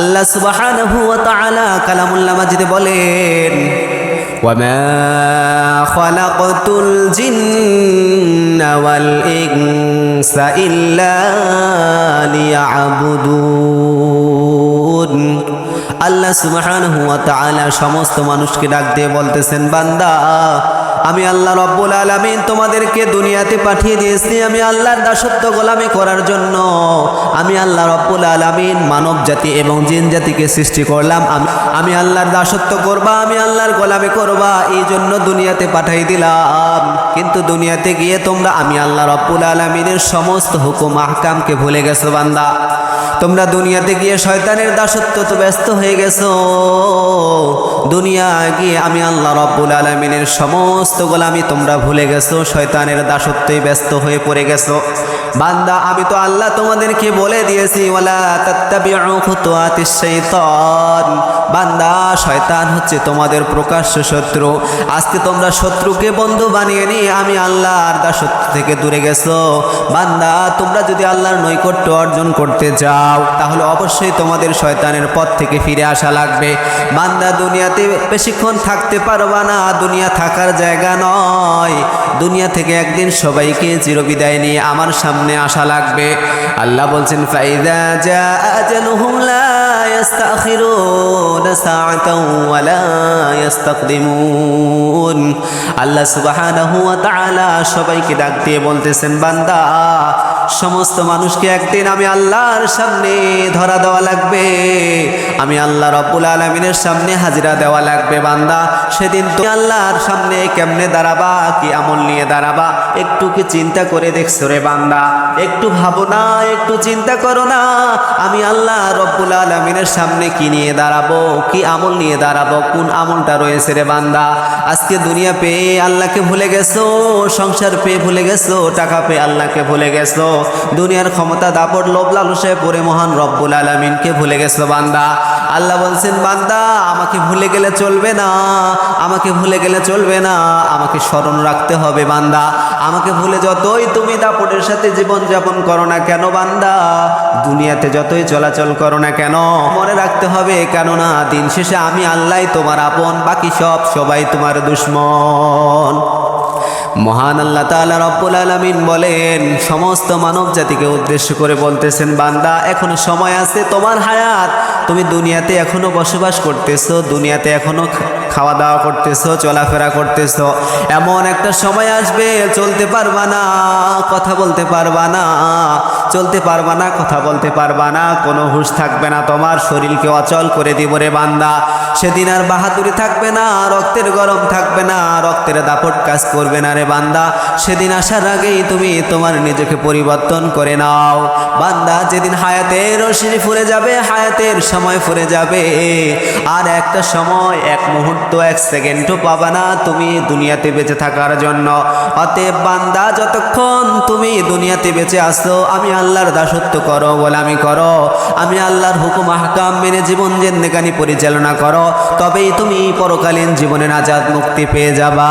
আল্লাহ সুবহানাহু কালামুল্লাহ মাজিদে বলেন, ওয়ামা খালাকতুল জিন্না ওয়াল ইনসা আল্লাহ সুবহানাহু ওয়া সমস্ত মানুষকে ডাক দিয়ে বলতেছেন, বান্দা, আমি আল্লাহ রব্বুল আলামিন তোমাদেরকে দুনিয়াতে পাঠিয়ে দিয়েছি, আমি আল্লাহর দাসত্ব গোলামি করার জন্য। আমি আল্লাহ রব্বুল আলামিন মানব জাতি এবং জিন জাতিকে সৃষ্টি করলাম। আমি আমি আল্লাহর দাসত্ব করবা, আমি আল্লাহর গোলামি করবা এই জন্য দুনিয়াতে পাঠাই দিলাম। কিন্তু দুনিয়াতে গিয়ে তোমরা, আমি আল্লাহ রব্বুল আলামিনের সমস্ত হুকুম, আহকামকে ভুলে গেছো বান্দা। তোমরা দুনিয়াতে গিয়ে শয়তানের দাসত্ব তো ব্যস্ত হয়ে গেছো। দুনিয়া গিয়ে আমি আল্লাহ রব্বুল আলমিনের সমস্ত গোলামি তোমরা ভুলে গেছো, শয়তানের দাসত্বই ব্যস্ত হয়ে পড়ে গেছো। বান্দা আমি তো আল্লাহ তোমাদেরকে বলে দিয়েছি ওলা তত্তাবি বান্দা শয়তান হচ্ছে তোমাদের প্রকাশ্য শত্রু। আজকে তোমরা শত্রুকে বন্ধু বানিয়ে নিয়ে আমি আল্লাহ আল্লাহর দাসত্ব থেকে দূরে গেছো। বান্দা, তোমরা যদি আল্লাহর নৈকট্য অর্জন করতে যাও, তাহলে অবশ্যই তোমাদের শয়তানের পথ থেকে ফিরে আসা লাগবে। বান্দা, দুনিয়াতে বেশিক্ষণ থাকতে পারবা না, দুনিয়া থাকার জায়গা নয়। দুনিয়া থেকে একদিন সবাইকে চিরবিদায় নিয়ে আমার সামনে আসা লাগবে। আল্লাহ বলছেন, ফাইদা যা আজালুহুম লা আল্লাহ তাআলা সবাইকে ডাক দিয়ে বলতেছেন বান্দা সমস্ত মানুষকে একদিন আমি আল্লাহর সামনে ধরা দেওয়া লাগবে। আমি আল্লাহ রব্বুল আলমিনের সামনে হাজিরা দেওয়া লাগবে, বান্দা। সেদিন তুমি আল্লাহর সামনে কেমনে দাঁড়াবা, কি আমল নিয়ে দাঁড়াবা, একটু কি চিন্তা করে দেখছ রে বান্দা? একটু ভাবো না, একটু চিন্তা করো না। আমি আল্লাহ রব্বুল আলমিনের সামনে কি নিয়ে দাঁড়াবো, কি আমল নিয়ে দাঁড়াবো, কোন আমলটা রয়েছে রে বান্দা? আজকে দুনিয়া পেয়ে আল্লাহকে ভুলে গেছো, সংসার পেয়ে ভুলে গেছো, টাকা পেয়ে আল্লাহকে ভুলে গেছো। দুনিয়ার ক্ষমতা দাপট লোভ লালসায় পরে মহান রব্বুল আলমিনকে ভুলে গেছো বান্দা? আল্লাহ বলছেন, বান্দা, আমাকে ভুলে গেলে চলবে না। আমাকে ভুলে গেলে চলবে না। আমাকে স্মরণ রাখতে হবে বান্দা। আমাকে ভুলে যতই তুমি দাপটের সাথে জীবন যাপন করো না কেন বান্দা? দুনিয়াতে যতই চলাচল করো না কেন, মনে রাখতে হবে, কেননা দিন শেষে আমি আল্লাহ তোমার আপন, বাকি সব সবাই তোমার দুশ্মন। মহান আল্লাহ তাআলা রব্বুল আলামিন বলেন, সমস্ত মানব জাতিকে উদ্দেশ্য করে বলতেছেন, বান্দা, এখনও সময় আছে তোমার হায়াত। তুমি দুনিয়াতে এখনও বসবাস করতেছো, দুনিয়াতে এখনও খাওয়া দাওয়া করতেছো, চলাফেরা করতেছো, এমন একটা সময় আসবে, চলতে পারবা না, কথা বলতে পারবা না, চলতে পারবা না, কথা বলতে পারবা না, কোনো হুশ থাকবে না তোমার, শরীরকে অচল করে দিব রে বান্দা। সেদিন আর বাহাদুরি থাকবে না, রক্তের গরম থাকবে না, রক্তের দাপট কাজ করবে না রে বান্দা। সেদিন আসার আগেই তুমি তোমার নিজেকে পরিবর্তন করে নাও। বান্দা, যেদিন হায়াতের রশিনি ফুরে যাবে, হায়াতের সময় ফুরে যাবে। আর একটা সময়, এক মুহূর্ত এক সেকেন্ডও পাবা না তুমি দুনিয়াতে বেঁচে থাকার জন্য। অতএব বান্দা, যতক্ষণ তুমি দুনিয়াতে বেঁচে আসো, আমি আল্লাহর দাসত্ব করো বলে আমি করো। আমি আল্লাহর হুকুম, আহকাম মেনে জীবন জেন্দেকানি পরিচালনা করো। তবেই তুমি পরকালীন জীবনে নাজাদ মুক্তি পেয়ে যাবা।